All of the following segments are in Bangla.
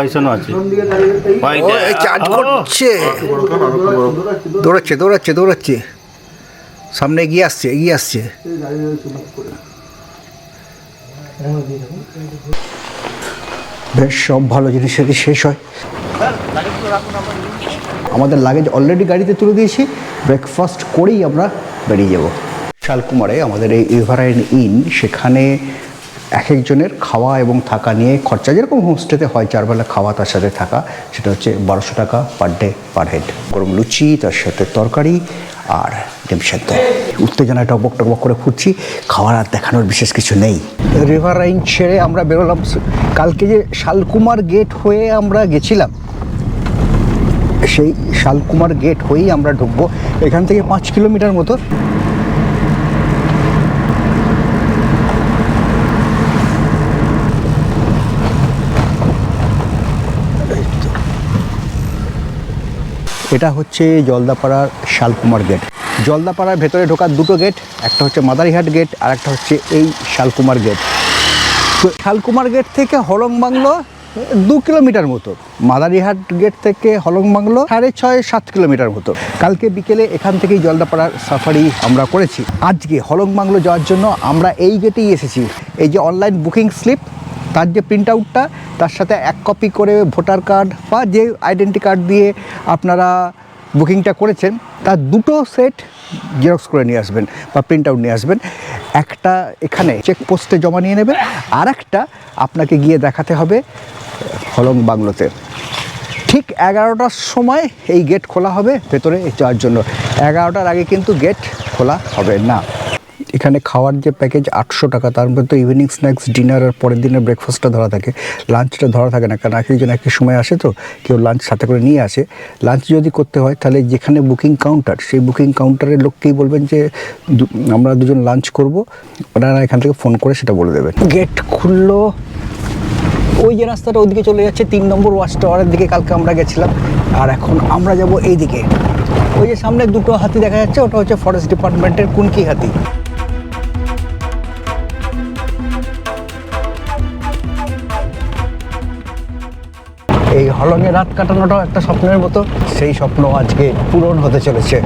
পয়সানো আছে। চার্জ করছে। দৌড়াচ্ছে দৌড়াচ্ছে দৌড়াচ্ছে। সামনে এগিয়ে আসছে এগিয়ে আসছে। বেশ সব ভালো জিনিসেরই শেষ হয়। আমাদের লাগেজ অলরেডি গাড়িতে তুলে দিয়েছি। ব্রেকফাস্ট করেই আমরা বেরিয়ে যাব। শালকুমারে আমাদের এই এভারাইন ইন সেখানে এক একজনের খাওয়া এবং থাকা নিয়ে খরচা। যেরকম হোমস্টেতে হয়, চারবেলা খাওয়া, তার সাথে থাকা, সেটা হচ্ছে বারোশো টাকা পার ডে, পার হেড। গরম লুচি, তার সাথে তরকারি আর ডিম সেদ্ধ। উত্তেজনায় টকবক টকবক করে ফুটছি খাওয়ার আর দেখানোর বিশেষ কিছু নেই। রিভার রাইন ছেড়ে আমরা বেরোলাম। কালকে যে শালকুমার গেট হয়ে আমরা গেছিলাম, সেই শালকুমার গেট হয়েই আমরা ঢুকবো। এখান থেকে পাঁচ কিলোমিটার মতো। এটা হচ্ছে জলদাপাড়ার শালকুমার গেট। জলদাপাড়ার ভেতরে ঢোকার দুটো গেট, একটা হচ্ছে মাদারিহাট গেট আর একটা হচ্ছে এই শালকুমার গেট। তো শালকুমার গেট থেকে হলং বাংলো দু কিলোমিটার মতো। মাদারিহাট গেট থেকে হলং বাংলো সাড়ে ছয়, সাত কিলোমিটার মতো। কালকে বিকেলে এখান থেকেই জলদাপাড়ার সাফারি আমরা করেছি। আজকে হলং বাংলো যাওয়ার জন্য আমরা এই গেটেই এসেছি। এই যে অনলাইন বুকিং স্লিপ তার যে প্রিন্ট আউটটা তার সাথে এক কপি করে ভোটার কার্ড বা যে আইডেন্টি কার্ড দিয়ে আপনারা বুকিংটা করেছেন, তার দুটো সেট জেরক্স করে নিয়ে আসবেন বা প্রিন্ট আউট নিয়ে আসবেন। একটা এখানে চেকপোস্টে জমা নিয়ে নেবেন আর একটা আপনাকে গিয়ে দেখাতে হবে হলং বাংলোতে। ঠিক এগারোটার সময় এই গেট খোলা হবে ভেতরে যাওয়ার জন্য। এগারোটার আগে কিন্তু গেট খোলা হবে না। এখানে খাওয়ার যে প্যাকেজ আটশো টাকা, তার মধ্যে ইভিনিং স্ন্যাক্স ডিনার আর পরের দিনের ব্রেকফাস্টটা ধরা থাকে। লাঞ্চটা ধরা থাকে না, কারণ এক একজন একই সময় আসে তো, কেউ লাঞ্চ সাথে করে নিয়ে আসে। লাঞ্চ যদি করতে হয়, তাহলে যেখানে বুকিং কাউন্টার সেই বুকিং কাউন্টারের লোককেই বলবেন যে আমরা দুজন লাঞ্চ করব। ওনারা এখান থেকে ফোন করে সেটা বলে দেবেন। গেট খুললো। ওই যে রাস্তাটা ওইদিকে চলে যাচ্ছে, তিন নম্বর ওয়াচ টাওয়ারের দিকে কালকে আমরা গেছিলাম। আর এখন আমরা যাব এই দিকে ওই যে সামনে দুটো হাতি দেখা যাচ্ছে, ওটা হচ্ছে ফরেস্ট ডিপার্টমেন্টের কুনকি হাতি। এই হলঙে রাত কাটানোটাও একটা স্বপ্নের মতো। সেই স্বপ্ন আজকে পূরণ হতে চলেছে।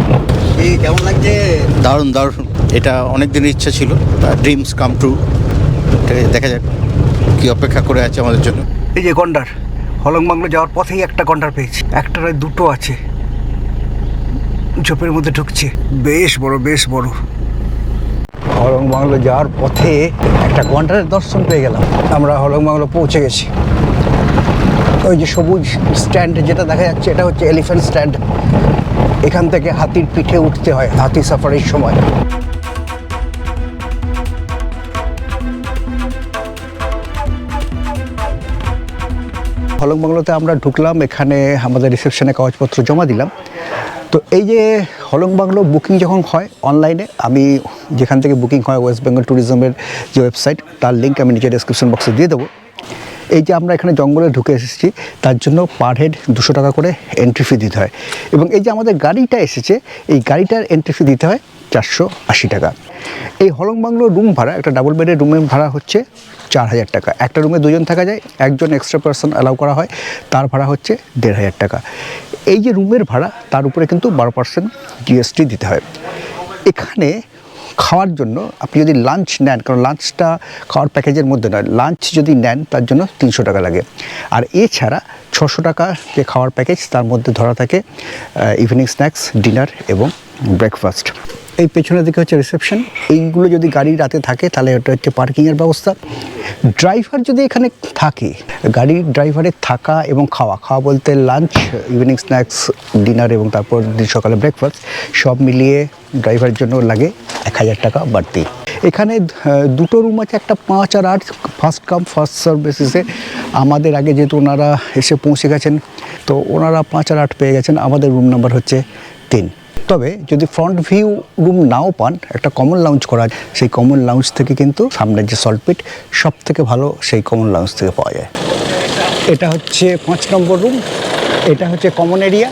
এই কেমন লাগছে? দারুণ দারুণ। এটা অনেক দিনের ইচ্ছা ছিল। ড্রিমস কাম ট্রু দেখা যাক কি অপেক্ষা করে আছে আমাদের জন্য। এই যে গন্ডার হলং বাংলো যাওয়ার পথেই একটা গন্ডার পেয়েছি। একটা নয় দুটো আছে। ঝোপের মধ্যে ঢুকছে। বেশ বড় বেশ বড়। হলং বাংলো যাওয়ার পথে একটা গন্ডারের দর্শন পেয়ে গেলাম। আমরা হলং বাংলো পৌঁছে গেছি। ওই যে সবুজ স্ট্যান্ড যেটা দেখা যাচ্ছে, এটা হচ্ছে এলিফ্যান্ট স্ট্যান্ড এখান থেকে হাতির পিঠে উঠতে হয়, হাতি সাফারির সময়। হলং বাংলোতে আমরা ঢুকলাম, এখানে আমাদের রিসেপশনে কাগজপত্র জমা দিলাম। তো এই যে হলং বাংলো বুকিং যখন হয় অনলাইনে, আমি যেখান থেকে বুকিং হয় ওয়েস্ট বেঙ্গল ট্যুরিজমের যে ওয়েবসাইট তার লিঙ্ক আমি নিচে ডেসক্রিপশন বক্সে দিয়ে দেবো। এই যে আমরা এখানে জঙ্গলে ঢুকে এসেছি, তার জন্য পার হেড দুশো টাকা করে এন্ট্রি ফি দিতে হয়। এবং এই যে আমাদের গাড়িটা এসেছে, এই গাড়িটার এন্ট্রি ফি দিতে হয় চারশো আশি টাকা। এই হলং বাংলোর রুম ভাড়া, একটা ডাবল বেডের রুমের ভাড়া হচ্ছে চার হাজার টাকা। একটা রুমে দুজন থাকা যায়, একজন এক্সট্রা পার্সন অ্যালাউ করা হয়, তার ভাড়া হচ্ছে দেড় হাজার টাকা। এই যে রুমের ভাড়া, তার উপরে কিন্তু বারো পার্সেন্ট জিএসটি দিতে হয়। এখানে খাওয়ার জন্য আপনি যদি লাঞ্চ নেন, কারণ লাঞ্চটা খাওয়ার প্যাকেজের মধ্যে নয় লাঞ্চ যদি নেন, তার জন্য তিনশো টাকা লাগে। আর এছাড়া ছশো টাকা যে খাওয়ার প্যাকেজ তার মধ্যে ধরা থাকে ইভিনিং স্ন্যাক্স ডিনার এবং ব্রেকফাস্ট এই পেছনের দিকে হচ্ছে রিসেপশন এইগুলো যদি গাড়ি রাতে থাকে, তাহলে ওটা হচ্ছে পার্কিংয়ের ব্যবস্থা। ড্রাইভার যদি এখানে থাকে, গাড়ির ড্রাইভারের থাকা এবং খাওয়া খাওয়া বলতে লাঞ্চ ইভিনিং স্ন্যাক্স ডিনার এবং তারপর সকালে ব্রেকফাস্ট সব মিলিয়ে ড্রাইভারের জন্য লাগে এক হাজার টাকা বাড়তি। এখানে দুটো রুম আছে, একটা পাঁচ আর আট ফার্স্ট কাম ফার্স্ট সার্ভিসেসে আমাদের আগে যেহেতু ওনারা এসে পৌঁছে গেছেন, তো ওনারা পাঁচ আর আট পেয়ে গেছেন। আমাদের রুম নাম্বার হচ্ছে তিন। তবে যদি ফ্রন্ট ভিউ রুম নাও পান, একটা কমন লাউঞ্জ করা সেই কমন লাউঞ্জ থেকে কিন্তু সামনের যে সল্টপিট সব থেকে ভালো সেই কমন লাউঞ্জ থেকে পাওয়া যায়। এটা হচ্ছে পাঁচ নম্বর রুম এটা হচ্ছে কমন এরিয়া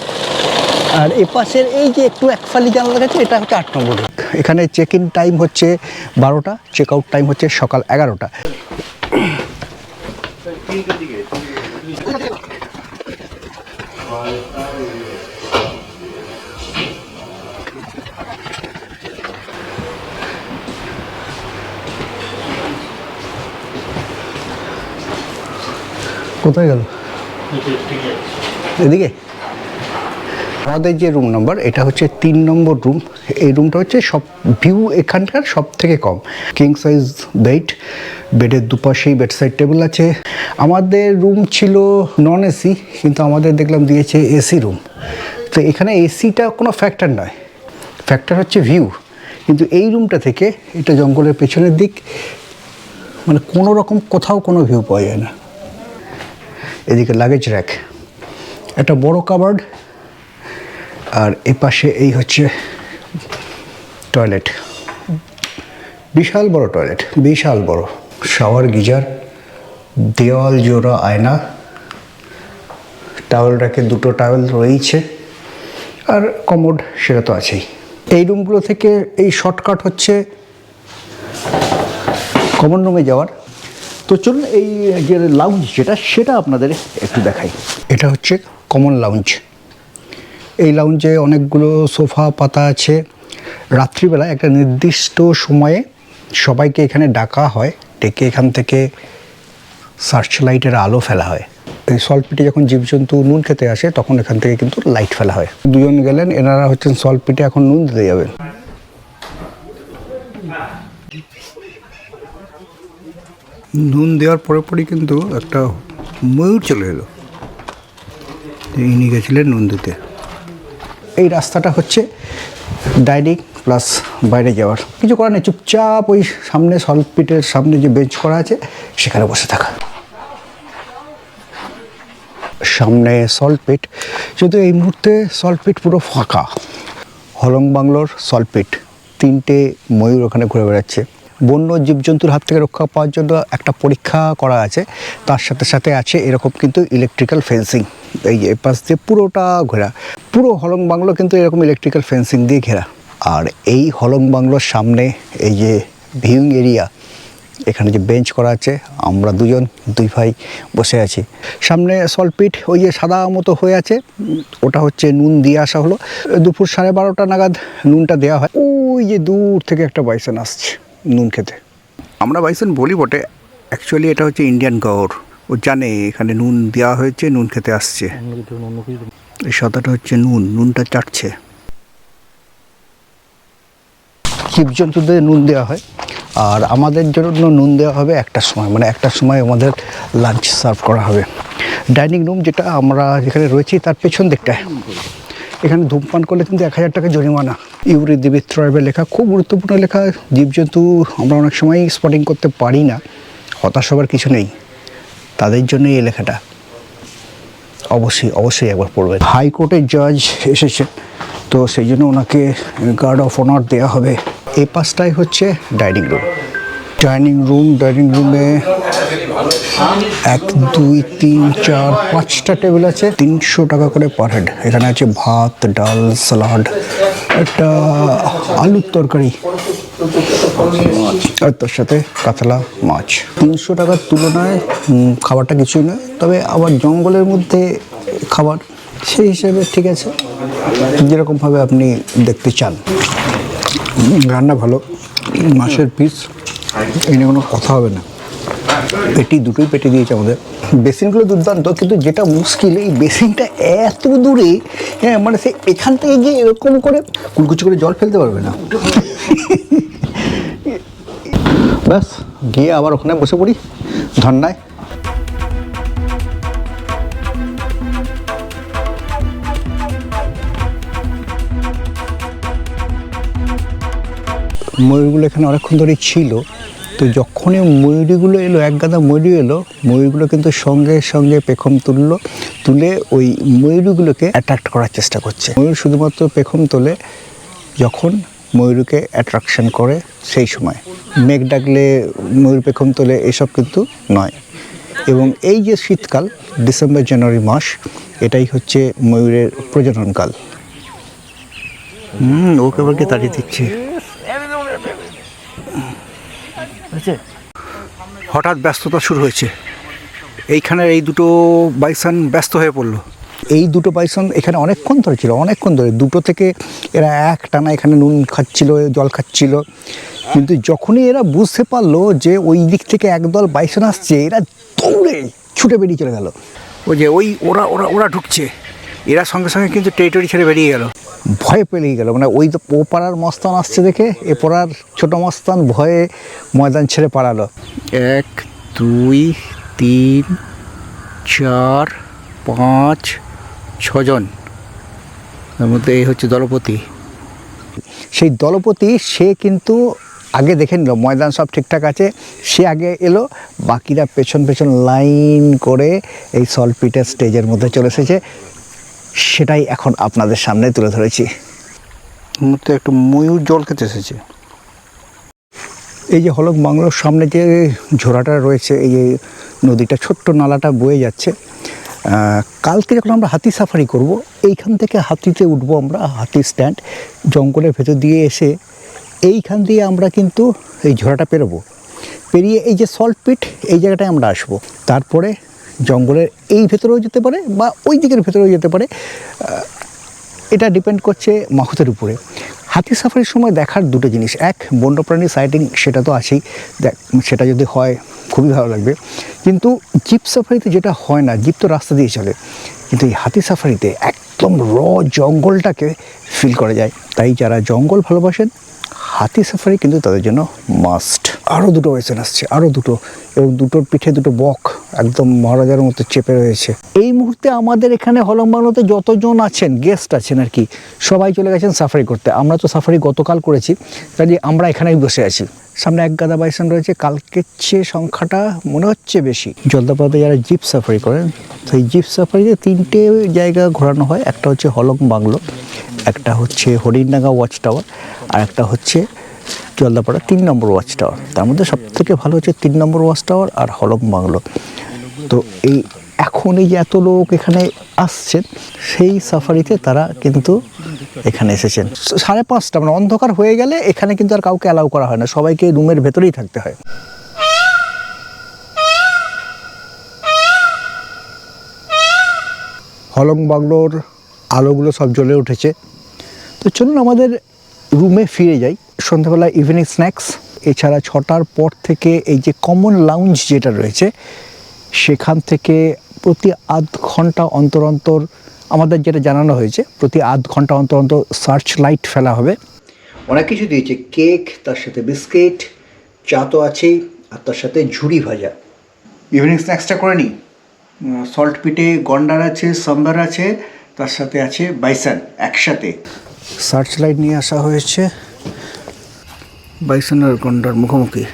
আর এ পাশের এই যে একটু একফালি জানালা গেছে এটা হচ্ছে আট নম্বর রুম এখানে চেক ইন টাইম হচ্ছে বারোটা চেক আউট টাইম হচ্ছে সকাল এগারোটা। কোথায় গেল? এদিকে। আমাদের যে রুম নাম্বার এটা হচ্ছে তিন নম্বর রুম এই রুমটা হচ্ছে সব ভিউ এখানকার সব থেকে কম। কিং সাইজ বেড বেডের দুপাশেই বেড সাইড টেবিল আছে। আমাদের রুম ছিল নন এসি কিন্তু আমাদের দেখলাম দিয়েছে এসি রুম তো এখানে এসিটা কোনো ফ্যাক্টর নয়। ফ্যাক্টর হচ্ছে ভিউ কিন্তু এই রুমটা থেকে এটা জঙ্গলের পেছনের দিক মানে কোনো রকম কোথাও কোনো ভিউ পাওয়া যায় না। এদিকে লাগেজ র্যাক একটা বড় কাবার্ড আর এ পাশে এই হচ্ছে টয়লেট বিশাল বড় টয়লেট বিশাল বড়। শাওয়ার গিজার, দেওয়াল জোড়া আয়না টাওয়েল র্যাকে দুটো টাওয়েল রয়েছে আর কমোড সেটা তো আছেই। এই রুমগুলো থেকে এই শর্টকাট হচ্ছে কমন রুমে যাওয়ার। তো চলুন এই যে লাউঞ্জ যেটা, সেটা আপনাদের একটু দেখাই। এটা হচ্ছে কমন লাউঞ্জ এই লাউঞ্জে অনেকগুলো সোফা পাতা আছে। রাত্রিবেলা একটা নির্দিষ্ট সময়ে সবাইকে এখানে ডাকা হয়। ডেকে এখান থেকে সার্চ লাইটের আলো ফেলা হয়। এই সল্টপিটে যখন জীবজন্তু নুন খেতে আসে, তখন এখান থেকে কিন্তু লাইট ফেলা হয়। দুজন গেলেন, এনারা হচ্ছেন সল্টপিটে এখন নুন দিতে যাবেন। নুন দেওয়ার পরে পরই কিন্তু একটা ময়ূর চলে এলো। ইনি গেছিলেন নুন দিতে। এই রাস্তাটা হচ্ছে ডাইনিং প্লাস বাইরে যাওয়ার। কিছু করার নেই, চুপচাপ ওই সামনে সলপিটের সামনে যে বেঞ্চ করা আছে, সেখানে বসে থাকা। সামনে সল্টপিট কিন্তু এই মুহূর্তে সল্টপিট পুরো ফাঁকা। হলং বাংলোর সল্টপিট তিনটে ময়ূর ওখানে ঘুরে বেড়াচ্ছে। বন্য জীবজন্তুর হাত থেকে রক্ষা পাওয়ার জন্য একটা পরীক্ষা করা আছে। তার সাথে সাথে আছে এরকম কিন্তু ইলেকট্রিক্যাল ফেন্সিং এই পাশ দিয়ে পুরোটা ঘেরা। পুরো হলং বাংলো কিন্তু এরকম ইলেকট্রিক্যাল ফেন্সিং দিয়ে ঘেরা। আর এই হলং বাংলোর সামনে এই যে ভিউইং এরিয়া এখানে যে বেঞ্চ করা আছে, আমরা দুজন, দুই ভাই বসে আছি। সামনে সলপিট ওই যে সাদা মতো হয়ে আছে, ওটা হচ্ছে নুন দিয়ে আসা হলো। দুপুর সাড়ে বারোটা নাগাদ নুনটা দেওয়া হয়। ওই যে দূর থেকে একটা বাইসন আসছে। নুন খেতে। আমরা বাইসন বলি বটে। অ্যাকচুয়ালি এটা হচ্ছে ইন্ডিয়ান গওর ও জানে এখানে নুন দেওয়া হয়েছে নুন খেতে আসছে। এই সাদাটা হচ্ছে নুন নুনটা চাটছে। জীবজন্তুদের নুন দেওয়া হয়। আর আমাদের জন্য নুন দেওয়া হবে একটার সময়। মানে একটার সময় আমাদের লাঞ্চ সার্ভ করা হবে। ডাইনিং রুম যেটা আমরা যেখানে রয়েছি তার পেছন দিকটায়। এখানে ধূমপান করলে কিন্তু এক হাজার টাকা জরিমানা। ইউরি দেবিত্রয়ের লেখা খুব গুরুত্বপূর্ণ লেখা। জীবজন্তু আমরা অনেক সময় স্পটিং করতে পারি না। হতাশ হবার কিছু নেই। তাদের জন্য এই লেখাটা। অবশ্যই অবশ্যই একবার পড়বেন। হাইকোর্টের জাজ এসেছে তো সেই জন্য ওনাকে গার্ড অফ অনার দেওয়া হবে। এই পাশটাই হচ্ছে dining room dining room, dining রুমে এক, দুই, তিন, চার, পাঁচটা টেবিল আছে, তিনশো টাকা করে পার হেড। এখানে আছে ভাত, ডাল স্যালাড একটা আলুর তরকারি, আর তার সাথে কাতলা মাছ। তিনশো টাকার তুলনায় খাবারটা কিছুই নয়, তবে আবার জঙ্গলের মধ্যে খাবার, সেই হিসেবে ঠিক আছে, যেরকমভাবে আপনি দেখতে চান। রান্না ভালো, মাছের পিস এই নিয়ে কোনো কথা হবে না। পেটি দুটোই পেটি দিয়েছে আমাদের। বেসিনগুলো দুর্দান্ত, কিন্তু যেটা মুশকিল, এই বেসিনটা এত দূরে হ্যাঁ মানে সে এখান থেকে গিয়ে এরকম করে কুলকুচি করে জল ফেলতে পারবে না। ব্যাস, গিয়ে আবার ওখানে বসে পড়ি ধন্যায় ময়ূরগুলো এখানে অনেকক্ষণ ধরেই ছিল। তো যখনই ময়ূরীগুলো এলো, এক গাদা ময়ূরী এলো ময়ূরগুলো কিন্তু সঙ্গে সঙ্গে পেখম তুললো, তুলে ওই ময়ূরীগুলোকে অ্যাট্রাক্ট করার চেষ্টা করছে। ময়ূর শুধুমাত্র পেখম তোলে যখন ময়ূরকে অ্যাট্রাকশন করে সেই সময়। মেঘ ডাকলে ময়ূর পেখম তোলে, এসব কিন্তু নয়। এবং এই যে শীতকাল ডিসেম্বর জানুয়ারি মাস, এটাই হচ্ছে ময়ূরের প্রজননকাল। হুম, ওকে আবার তাড়িয়ে দিচ্ছে। হঠাৎ ব্যস্ততা শুরু হয়েছে। এইখানে এই দুটো বাইসান ব্যস্ত হয়ে পড়ল। এই দুটো বাইসন এখানে অনেকক্ষণ ধরে ছিল অনেকক্ষণ ধরে। দুটো থেকে এরা এক টানা এখানে নুন খাচ্ছিল জল খাচ্ছিল। কিন্তু যখনই এরা বুঝতে পারল যে ওই দিক থেকে একদল বাইসন আসছে এরা দৌড়ে ছুটে বেরিয়ে চলে গেল। ওই যে ওই ওরা ওরা ওরা ঢুকছে। এরা সঙ্গে সঙ্গে কিন্তু টেরিটরি ছেড়ে বেরিয়ে গেল। ভয়ে পেরিয়ে গেল। মানে ওই তো ও পাড়ার মস্তান আসছে দেখে এ পাড়ার ছোটো মস্তান ভয়ে ময়দান ছেড়ে পালালো। এক দুই তিন চার পাঁচ ছজন। তার মধ্যে এই হচ্ছে দলপতি। সেই দলপতি সে কিন্তু আগে দেখে নিল ময়দান সব ঠিকঠাক আছে সে আগে এলো বাকিরা পেছন পেছন লাইন করে এই সলপিটের স্টেজের মধ্যে চলে এসেছে। সেটাই এখন আপনাদের সামনে তুলে ধরেছি। একটু ময়ূর জল খেতে এসেছে। এই যে হলক বাংলোর সামনে যে ঝোড়াটা রয়েছে এই যে নদীটা ছোট্ট নালাটা বয়ে যাচ্ছে। কালকে যখন আমরা হাতি সাফারি করব এইখান থেকে হাতিতে উঠব আমরা হাতি স্ট্যান্ড জঙ্গলের ভেতর দিয়ে এসে এইখান দিয়ে আমরা কিন্তু এই ঝোড়াটা পেরোবো। পেরিয়ে এই যে সল্ট পিট এই জায়গাটায় আমরা আসব। তারপরে জঙ্গলের এই ভেতরেও যেতে পারে বা ওই দিকের ভেতরেও যেতে পারে এটা ডিপেন্ড করছে মাহুতের উপরে। হাতি সাফারির সময় দেখার দুটো জিনিস। এক বন্যপ্রাণী সাইটিং সেটা তো আছেই। দেখ, সেটা যদি হয়, খুবই ভালো লাগবে। কিন্তু জিপ সাফারিতে যেটা হয় না জিপ তো রাস্তা দিয়ে চলে। কিন্তু এই হাতি সাফারিতে একদম র জঙ্গলটাকে ফিল করা যায়। তাই যারা জঙ্গল ভালোবাসেন হাতি সাফারি কিন্তু তাদের জন্য মাস্ট আরও দুটো ওয়েসেন আসছে আরও দুটো। এবং দুটোর পিঠে দুটো বক একদম মহারাজার মতো চেপে রয়েছে। এই মুহূর্তে আমাদের এখানে হলম্বানোতে যতজন আছেন গেস্ট আছেন আর কি, সবাই চলে গেছেন সাফারি করতে। আমরা তো সাফারি গতকাল করেছি, তাই আমরা এখানেই বসে আছি। সামনে এক গাদা বাইসন রয়েছে। কালকের চেয়ে সংখ্যাটা মনে হচ্ছে বেশি। জলদাপাতে যারা জিপ সাফারি করেন, সেই জিপ সাফারিতে তিনটে জায়গা ঘোরানো হয়। একটা হচ্ছে হলং বাংলো, একটা হচ্ছে হরিণডাঙ্গা ওয়াচ টাওয়ার, আর একটা হচ্ছে জলদাপাড়া তিন নম্বর ওয়াচ টাওয়ার। তার মধ্যে সব থেকে ভালো হচ্ছে তিন নম্বর ওয়াচ টাওয়ার আর হলং বাংলো। তো এই এখন এই এত লোক এখানে আসছেন, সেই সাফারিতে তারা কিন্তু এখানে এসেছেন। সাড়ে পাঁচটা মানে অন্ধকার হয়ে গেলে এখানে কিন্তু আর কাউকে অ্যালাউ করা হয় না, সবাইকে রুমের ভেতরেই থাকতে হয়। হলং বাংলোর আলোগুলো সব জ্বলে উঠেছে। তো চলুন আমাদের রুমে ফিরে যাই। সন্ধ্যাবেলা ইভিনিং স্ন্যাক্স এছাড়া ছটার পর থেকে এই যে কমন লাউঞ্জ যেটা রয়েছে সেখান থেকে প্রতি আধ ঘণ্টা অন্তর অন্তর আমাদের যেটা জানানো হয়েছে প্রতি আধ ঘণ্টা অন্তর অন্তর সার্চ লাইট ফেলা হবে। অনেক কিছু দিয়েছে কেক তার সাথে বিস্কিট চা তো আছেই আর তার সাথে ঝুড়ি ভাজা। ইভিনিং স্ন্যাক্সটা করে নিই সল্ট পিটে গন্ডার আছে সাম্বার আছে তার সাথে আছে বাইসান একসাথে। সার্চ লাইট নিয়ে আসা হয়েছে। বাইসান আর গন্ডার মুখোমুখি।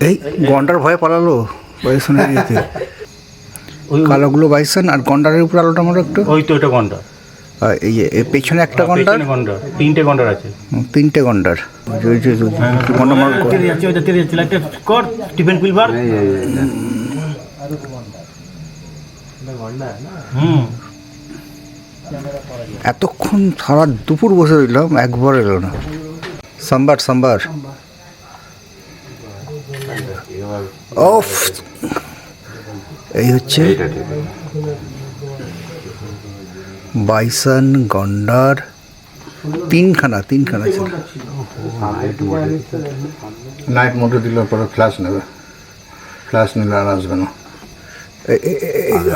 এই গন্ডার ভয়ে পালালো? বাইসনের ইয়েতে কালোগুলো বাইসান আর গন্ডারের উপর আলোটা আমার একটু। ওই তো ওটা গন্ডার। এই যে এর পেছনে একটা গন্ডার। পেছনে গন্ডার। তিনটে গন্ডার আছে। তিনটে গন্ডার। ওই যে- যে- যে- গন্ডার মার- তেরে যাচ্ছে ওইটা তেরে যাচ্ছে। লাইটটা কর টিফিন পিলবার। হুম। এতক্ষণ সারা দুপুর বসে রইলাম একবার এলো না। সাম্বার সাম্বার। অফ এই হচ্ছে বাইসন গন্ডার তিনখানা তিনখানা ছিল। নাইট মোডে দিলে পরে ফ্ল্যাশ নেবে। ফ্ল্যাশ নিলে আর আসবে না।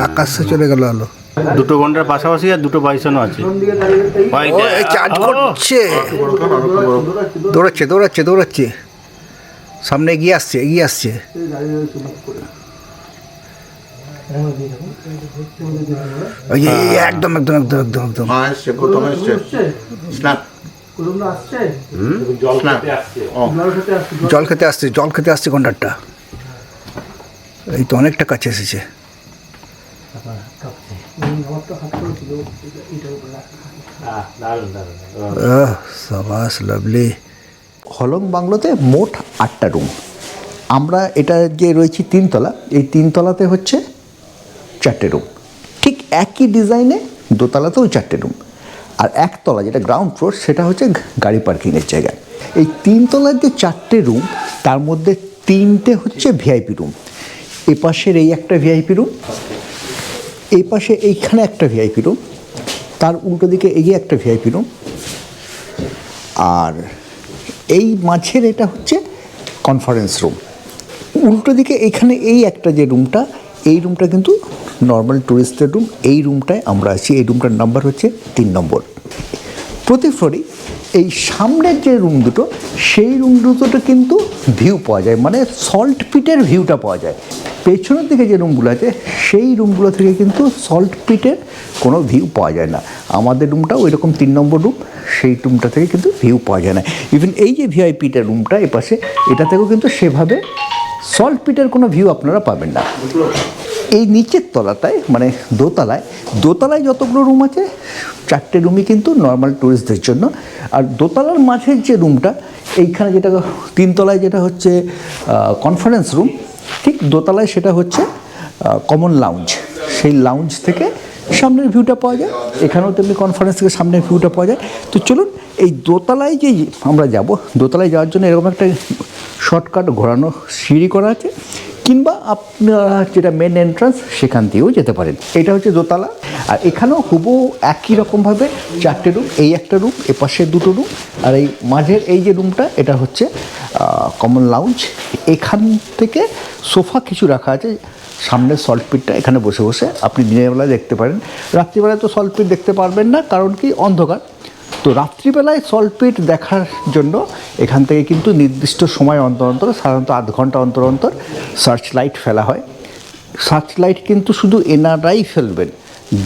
আকাশে চলে গেল আলো। দুটো গন্ডার পাশাপাশি আর দুটো বাইসনও আছে। চার্জ করছে। দৌড়াচ্ছে দৌড়াচ্ছে দৌড়াচ্ছে। সামনে এগিয়ে আসছে এগিয়ে আসছে। ওই যে, এই একদম একদম একদম একদম একদম। হ্যাঁ এসছে প্রথমে এসছে। স্ন্যাপ। স্ন্যাপ। ও। জল খেতে আসছে জল খেতে আসছে কন্ডারটা। এই তো অনেকটা কাছে এসেছে। আহ, সাবাস লাভলি। হলং বাংলোতে মোট আটটা রুম। আমরা এটা যে রয়েছি তিনতলা, এই তিনতলাতে হচ্ছে চারটে রুম। ঠিক একই ডিজাইনে দোতলাতেও চারটে রুম। আর একতলা যেটা গ্রাউন্ড ফ্লোর, সেটা হচ্ছে গাড়ি পার্কিংয়ের জায়গা। এই তিনতলার যে চারটে রুম, তার মধ্যে তিনটে হচ্ছে ভিআইপি রুম। এপাশের এই একটা ভিআইপি রুম এই পাশে এইখানে একটা ভিআইপি রুম, তার উল্টো দিকে এগিয়ে একটা ভিআইপি রুম। আর এই মাঝের এটা হচ্ছে কনফারেন্স রুম উল্টো দিকে এখানে এই একটা যে রুমটা এই রুমটা কিন্তু নর্মাল ট্যুরিস্টের রুম এই রুমটায় আমরা আছি, এই রুমটার নাম্বার হচ্ছে তিন নম্বর। প্রতি ফ্লোরে এই সামনের যে রুম দুটো, সেই রুম দুটোতে কিন্তু ভিউ পাওয়া যায় মানে সল্ট পিটের ভিউটা পাওয়া যায়। পেছনের দিকে যে রুমগুলো আছে, সেই রুমগুলো থেকে কিন্তু সল্ট পিটের কোনো ভিউ পাওয়া যায় না। আমাদের রুমটা ওই রকম তিন নম্বর রুম সেই রুমটা থেকে কিন্তু ভিউ পাওয়া যায় না। ইভেন এই যে ভিআইপিটার রুমটা এপাশে এটা থেকেও কিন্তু সেভাবে সল্ট পিটের কোনো ভিউ আপনারা পাবেন না। এই নিচের তলাটায় মানে দোতলায় দোতলায় যতগুলো রুম আছে, চারটে রুমই কিন্তু নর্মাল ট্যুরিস্টদের জন্য। আর দোতলার মাঝের যে রুমটা এইখানে যেটা তিনতলায় যেটা হচ্ছে কনফারেন্স রুম ঠিক দোতলায় সেটা হচ্ছে কমন লাউঞ্জ সেই লাউঞ্জ থেকে সামনের ভিউটা পাওয়া যায়। এখানেও তেমনি কনফারেন্স থেকে সামনের ভিউটা পাওয়া যায়। তো চলুন, এই দোতলায় যে আমরা যাব, দোতলায় যাওয়ার জন্য এরকম একটা শর্টকাট ঘোরানো, সিঁড়ি করা আছে। কিংবা আপনারা যেটা মেন এন্ট্রান্স সেখান দিয়েও যেতে পারেন। এটা হচ্ছে দোতলা। আর এখানেও হুবু একই রকমভাবে চারটে রুম এই একটা রুম এপাশে দুটো রুম আর এই মাঝের এই যে রুমটা এটা হচ্ছে কমন লাউঞ্জ এখান থেকে সোফা কিছু রাখা আছে, সামনের সল্ট পিটটা এখানে বসে বসে আপনি দিনের বেলায় দেখতে পারেন। রাত্রিবেলায় তো সল্ট পিট দেখতে পারবেন না, কারণ কি অন্ধকার। তো রাত্রিবেলায় সল্টপিট দেখার জন্য এখান থেকে কিন্তু নির্দিষ্ট সময় অন্তর অন্তর, সাধারণত আধ ঘণ্টা অন্তর অন্তর সার্চ লাইট ফেলা হয়। সার্চ লাইট কিন্তু শুধু এনারাই ফেলবেন।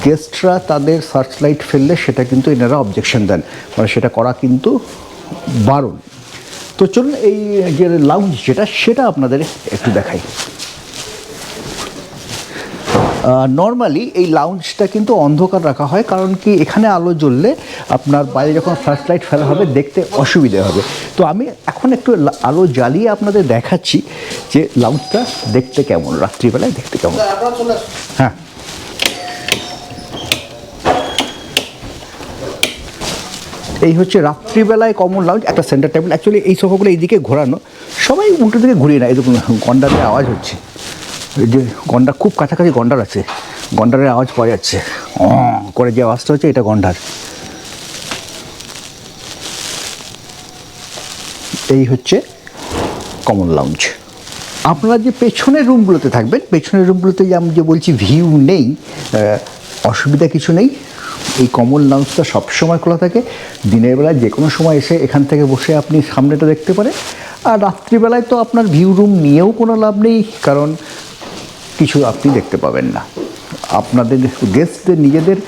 গেস্টরা তাদের সার্চ লাইট ফেললে সেটা কিন্তু এনারা অবজেকশন দেন। মানে সেটা করা কিন্তু বারণ তো চলুন এই যে লাউঞ্জ যেটা, সেটা আপনাদের একটু দেখাই। নর্মালি এই লাউঞ্জটা কিন্তু অন্ধকার রাখা হয় কারণ কি এখানে আলো জ্বললে আপনার বাইরে যখন ফ্ল্যাশ লাইট ফেলা হবে দেখতে অসুবিধে হবে। তো আমি এখন একটু আলো জ্বালিয়ে আপনাদের দেখাচ্ছি যে লাউঞ্জটা দেখতে কেমন রাত্রিবেলায় দেখতে কেমন। হ্যাঁ। এই হচ্ছে রাত্রিবেলায় কমন লাউঞ্জ একটা সেন্টার টেবিল অ্যাকচুয়ালি এই সোফাগুলো এইদিকে ঘোরানো সবাই উল্টো দিকে ঘুরিয়ে না দেখুন গন্ডারের আওয়াজ হচ্ছে। যে গন্ডার, খুব কাছাকাছি গন্ডার আছে। গন্ডারের আওয়াজ পাওয়া যাচ্ছে। করে যে আওয়াজটা হচ্ছে এটা গন্ডার। এই হচ্ছে কমন লাউঞ্জ আপনারা যে পেছনের রুমগুলোতে থাকবেন, পেছনের রুমগুলোতে যে আমি যে বলছি ভিউ নেই অসুবিধা কিছু নেই। এই কমন লাউঞ্জটা সবসময় খোলা থাকে। দিনের বেলায় যে কোনো সময় এসে এখান থেকে বসে আপনি সামনেটা দেখতে পারেন। আর রাত্রিবেলায় তো আপনার ভিউ রুম নিয়েও কোনো লাভ নেই, কারণ কিছু আপনি দেখতে পাবেন না। আপনাদের গেস্টদের নিজেদের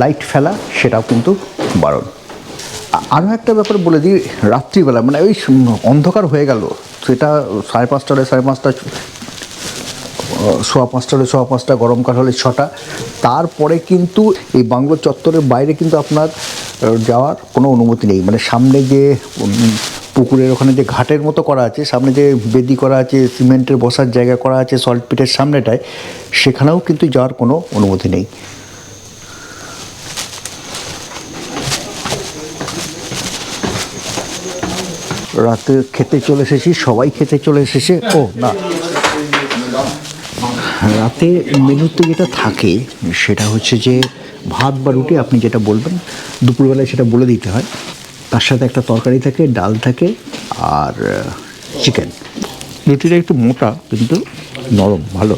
লাইট ফেলা, সেটাও কিন্তু বারণ। আরও একটা ব্যাপার বলে দিই, রাত্রিবেলা মানে ওই অন্ধকার হয়ে গেল, সেটা সাড়ে পাঁচটারে সাড়ে পাঁচটা, সোয়া পাঁচটা হলে সোয়া পাঁচটা গরমকাল হলে ছটা, তারপরে কিন্তু এই বাংলো চত্বরের বাইরে কিন্তু আপনার যাওয়ার কোনো অনুমতি নেই। মানে সামনে যে পুকুরের ওখানে যে ঘাটের মতো করা আছে, সামনে যে বেদি করা আছে, সিমেন্টের বসার জায়গা করা আছে সল্ট পিটের সামনেটায়, সেখানেও কিন্তু যাওয়ার কোনো অনুমতি নেই। রাতে খেতে চলে এসেছি, সবাই খেতে চলে এসেছে। ও, না। রাতে মেনুতে যেটা থাকে, সেটা হচ্ছে যে ভাত বা রুটি, আপনি যেটা বলবেন, দুপুরবেলায় সেটা বলে দিতে হয়। তার সাথে একটা তরকারি থাকে ডাল থাকে আর চিকেন রুটিটা একটু মোটা কিন্তু নরম ভালো।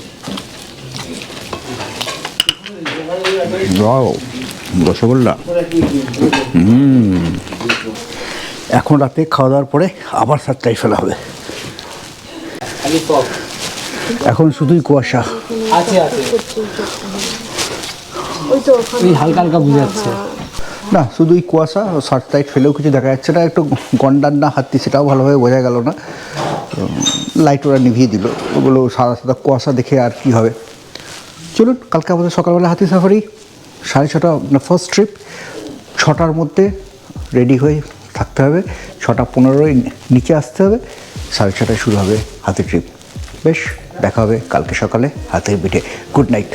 রসগোল্লা। হুম। এখন রাতে খাওয়া দাওয়ার পরে আবার সাতটায় ফেলা হবে। এখন শুধুই কুয়াশা। আছে আছে। ওই হালকা হালকা বুঝে যাচ্ছে। না শুধুই কুয়াশা সার্চ লাইট ফেলেও কিছু দেখা যাচ্ছে না, একটু গন্ডার না হাতি সেটাও ভালোভাবে বোঝা গেল না। লাইট ওরা নিভিয়ে দিল। ওগুলো সাদা সাদা কুয়াশা দেখে আর কি হবে। চলুন, কালকে আমাদের সকালবেলা হাতি সাফারি সাড়ে ছটা ফার্স্ট ট্রিপ ছটার মধ্যে রেডি হয়ে থাকতে হবে। ছটা পনেরোই নিচে আসতে হবে। সাড়ে ছটায় শুরু হবে হাতি ট্রিপ বেশ, দেখা হবে কালকে সকালে হাতের পিঠে। Good night